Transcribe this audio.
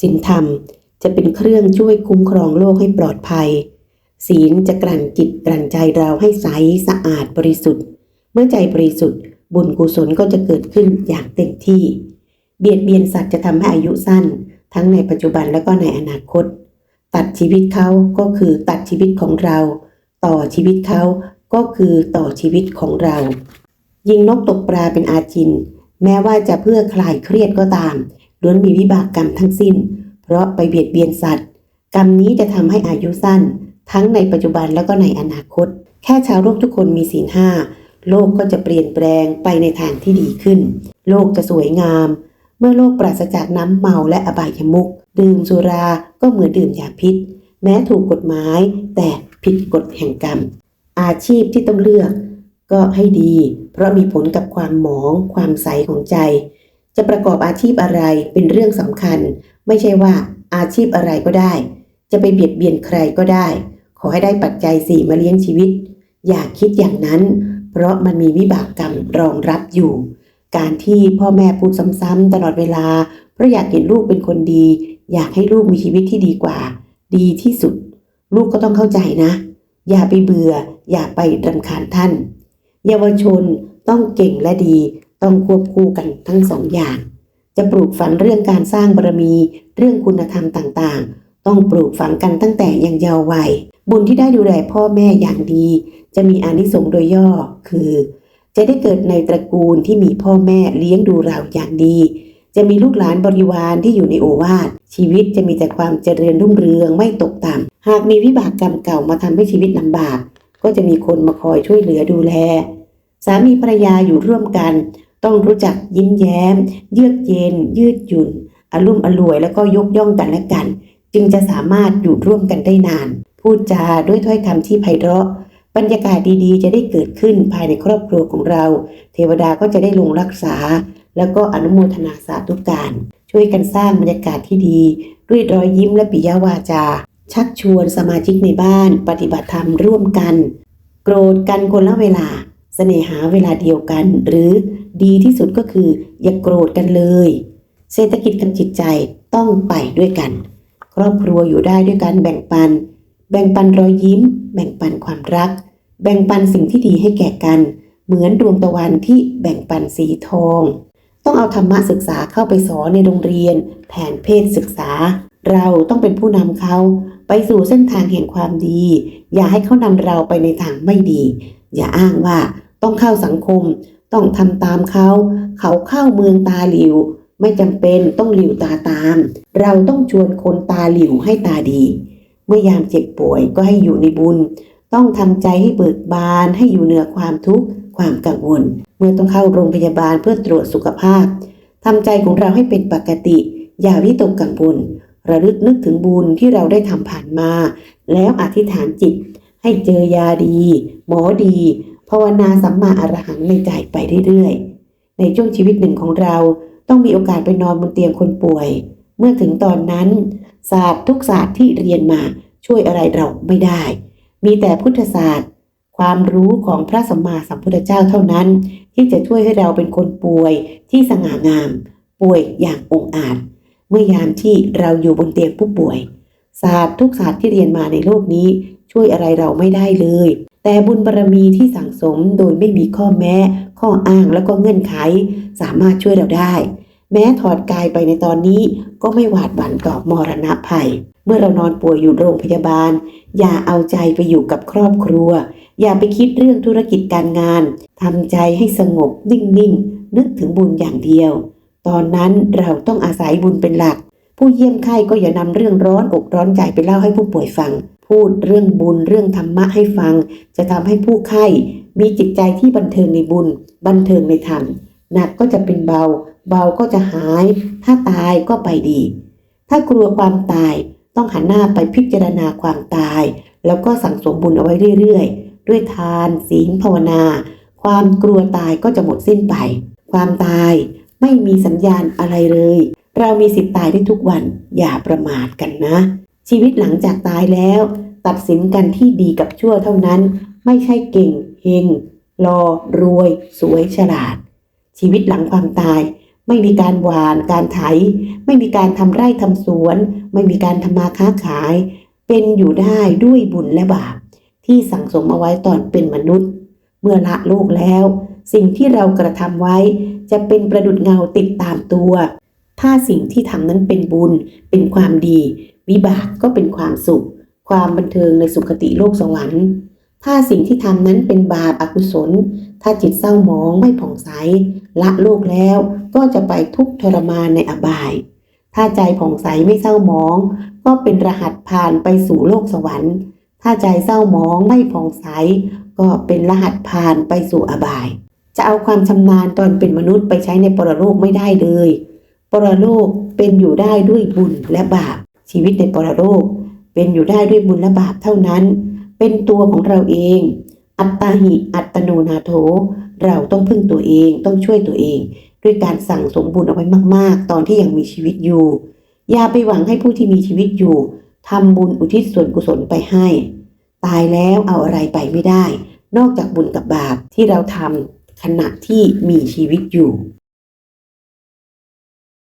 ศีลธรรมจะเป็นเครื่องช่วยคุ้มครองโลกให้ปลอดภัย ศีลจะกลั่นจิตกลั่นใจเราให้ใสสะอาดบริสุทธิ์ เมื่อใจบริสุทธิ์ บุญกุศลก็จะเกิดขึ้นอย่างเต็มที่ เบียดเบียนสัตว์จะทำให้อายุสั้น ทั้งในปัจจุบันและก็ในอนาคต ตัดชีวิตเขาก็คือตัดชีวิตของเรา ต่อชีวิตเขาก็คือต่อชีวิตของเรา ยิงนกตกปลาเป็นอาจิน แม้ว่าจะเพื่อคลายเครียดก็ตาม ล้วนมีวิบากกรรมทั้งสิ้น เพราะไปเบียดเบียนสัตว์ กรรมนี้จะทำให้อายุสั้น ทั้งในปัจจุบันแล้วก็ในอนาคต แค่ชาวโลกทุกคนมีศีลห้าโลกก็จะเปลี่ยนแปลงไปในทางที่ดีขึ้น โลกจะสวยงาม เมื่อโลกปราศจากน้ำเมาและอบายมุก ดื่มสุราก็เหมือนดื่มยาพิษ แม้ถูกกฎหมาย แต่ผิดกฎแห่งกรรม อาชีพที่ต้องเลือก ก็ให้ดี เพราะมีผลกับความหมอง ความใสของใจ จะประกอบอาชีพอะไรเป็นเรื่องสำคัญ ไม่ใช่ว่าอาชีพอะไรก็ได้ จะไปเบียดเบียนใครก็ได้ ขอให้ได้ปัจจัยสี่มาเลี้ยงชีวิต อย่าคิดอย่างนั้น เพราะมันมีวิบากกรรมรองรับอยู่ การที่พ่อแม่พูดซ้ำๆตลอดเวลา เพราะอยากเห็นลูกเป็นคนดี อยากให้ลูกมีชีวิตที่ดีกว่า ดีที่สุด ลูกก็ต้องเข้าใจนะ อย่าไปเบื่อ อย่าไปรำคาญท่าน เยาวชนต้องเก่งและดี ต้องควบคู่กันทั้งสองอย่าง จะปลูกฝังเรื่องการสร้างบารมี เรื่องคุณธรรมต่างๆ ต้องปลูกฝังกันตั้งแต่ยังเยาว์วัย บุญที่ได้ดูแลพ่อแม่อย่างดี จะมีอานิสงส์โดยย่อคือ จะได้เกิดในตระกูลที่มีพ่อแม่เลี้ยงดูเราอย่างดี จะมีลูกหลานบริวารที่อยู่ในโอวาทชีวิตจะมีแต่ความเจริญรุ่งเรืองไม่ตกต่ำหากมีวิบากกรรมเก่ามาทำให้ชีวิตลำบาก ก็จะมีคนมาคอยช่วยเหลือดูแลสามีภรรยาอยู่ร่วมกัน ต้องรู้จักยิ้มแย้ม เยือกเย็น ยืดหยุ่นอารมณ์อร่วยแล้วก็ยกย่องกันและกัน จึงจะสามารถอยู่ร่วมกันได้นาน พูดจาด้วยถ้อยคำที่ไพเราะ บรรยากาศดีๆ จะได้เกิดขึ้นภายในครอบครัวของเรา เทวดาก็จะได้ลงรักษา แล้วก็อนุโมทนาสาธุการ ช่วยกันสร้างบรรยากาศที่ดี ด้วยรอยยิ้มและปิยวาจา ชักชวนสมาชิกในบ้าน ปฏิบัติธรรมร่วมกัน โกรธกันคนละเวลา สน่หาเวลาเดียวกัน หรือดีที่สุดก็คือ อย่าโกรธกันเลย เศรษฐกิจกับจิตใจต้องไปด้วยกัน ครอบครัวอยู่ได้ด้วยการแบ่งปัน แบ่งปันรอยยิ้ม แบ่งปันความรัก แบ่งปันสิ่งที่ดีให้แก่กัน เหมือนดวงตะวันที่แบ่งปันสีทอง ต้องเอาธรรมะศึกษาเข้าไปสอนในโรงเรียน แผนเพศศึกษา เราต้องเป็นผู้นำเขาไปสู่เส้นทางแห่งความดี อย่าให้เขานำเราไปในทางไม่ดี อย่าอ้างว่า ต้องเข้าสังคม ต้องทำตามเขา เขาเข้าเมืองตาหลิว ไม่จำเป็นต้องหลิวตาตาม เราต้องชวนคนตาหลิวให้ตาดี เมื่อยามเจ็บป่วยก็ให้อยู่ในบุญ ต้องทำใจให้เบิกบานให้อยู่เหนือความทุกข์ความกังวล เมื่อต้องเข้าโรงพยาบาลเพื่อตรวจสุขภาพทำใจของเราให้เป็นปกติ อย่าวิตกกังวลระลึกนึกถึงบุญที่เราได้ทำผ่านมา แล้วอธิษฐานจิต ให้เจอยาดี หมอดี ภาวนาสัมมาอรหังในใจไปเรื่อยๆ ในช่วงชีวิตหนึ่งของเราต้องมีโอกาสไปนอนบนเตียงคนป่วย เมื่อถึงตอนนั้น ศาสตร์ทุกศาสตร์ที่เรียนมาช่วยอะไรเราไม่ได้ มีแต่พุทธศาสตร์ ความรู้ของพระสัมมาสัมพุทธเจ้าเท่านั้น ที่จะช่วยให้เราเป็นคนป่วยที่สง่างาม ป่วยอย่างองอาจ เมื่อยามที่เราอยู่บนเตียงผู้ป่วย ศาสตร์ทุกศาสตร์ที่เรียนมาในโลกนี้ช่วยอะไรเราไม่ได้เลย แต่บุญบารรมีที่สั่งสมโดยไม่มีข้อแม้ ข้ออ้างแล้วก็เงื่อนไข สามารถช่วยเราได้ แม้ถอดกายไปในตอนนี้ก็ไม่หวาดหวั่นต่อมรณะภัย เมื่อเรานอนป่วยอยู่โรงพยาบาล อย่าเอาใจไปอยู่กับครอบครัว อย่าไปคิดเรื่องธุรกิจการงานทำใจให้สงบนิ่งๆ นึกถึงบุญอย่างเดียว ตอนนั้นเราต้องอาศัยบุญเป็นหลัก ผู้เยี่ยมไข้ก็อย่านำเรื่องร้อนอกร้อนใจไปเล่าให้ผู้ป่วยฟัง พูดเรื่องบุญเรื่องธรรมะให้ฟัง จะทำให้ผู้ไข้มีจิตใจที่บันเทิงในบุญ บันเทิงในธรรมหนักก็จะเป็นเบา เบาก็จะหาย ถ้าตายก็ไปดี ถ้ากลัวความตายต้องหันหน้าไปพิจารณาความตาย แล้วก็สั่งสมบุญเอาไว้เรื่อยๆ ด้วยทานศีลภาวนา ความกลัวตายก็จะหมดสิ้นไป ความตายไม่มีสัญญาณอะไรเลย เรามีสิทธิ์ตายได้ทุกวันอย่าประมาทกันนะ ชีวิตหลังจากตายแล้ว ตัดสินกันที่ดีกับชั่วเท่านั้น ไม่ใช่เก่งเฮงรอรวย สวยฉลาด ชีวิตหลังความตาย ไม่มีการหวาน การไถ ไม่มีการทำไร่ทำสวน ไม่มีการทำมาค้าขาย เป็นอยู่ได้ด้วยบุญและบาป ที่สั่งสมเอาไว้ตอนเป็นมนุษย์ เมื่อละโลกแล้ว สิ่งที่เรากระทำไว้ จะเป็นประดุดเงาติดตามตัว ถ้าสิ่งที่ทำนั้นเป็นบุญเป็นความดี วิบากก็เป็นความสุข ความบันเทิงในสุคติโลกสวรรค์ ถ้าสิ่งที่ทำนั้นเป็นบาปอกุศล ถ้าจิตเศร้าหมองไม่ผ่องใส ละโลกแล้วก็จะไปทุกทรมานในอบาย ถ้าใจผ่องใสไม่เศร้าหมอง ก็เป็นรหัสผ่านไปสู่โลกสวรรค์ ถ้าใจเศร้าหมองไม่ผ่องใส ก็เป็นรหัสผ่านไปสู่อบาย จะเอาความชำนาญตอนเป็นมนุษย์ไปใช้ในปรโลกไม่ได้เลย ปรโลกเป็นอยู่ได้ด้วยบุญและบาป ชีวิตในปรโลกเป็นอยู่ได้ด้วยบุญและบาปเท่านั้น เป็นตัวของเราเอง อัตตาหิ อัตโนนาโถ เราต้องพึ่งตัวเองต้องช่วยตัวเอง ด้วยการสั่งสมบุญเอาไว้มาก ๆ ตอนที่ยังมีชีวิตอยู่ อย่าไปหวังให้ผู้ที่มีชีวิตอยู่ทำบุญอุทิศส่วนกุศลไปให้ ตายแล้วเอาอะไรไปไม่ได้ นอกจากบุญกับบาปที่เราทำขณะที่มีชีวิตอยู่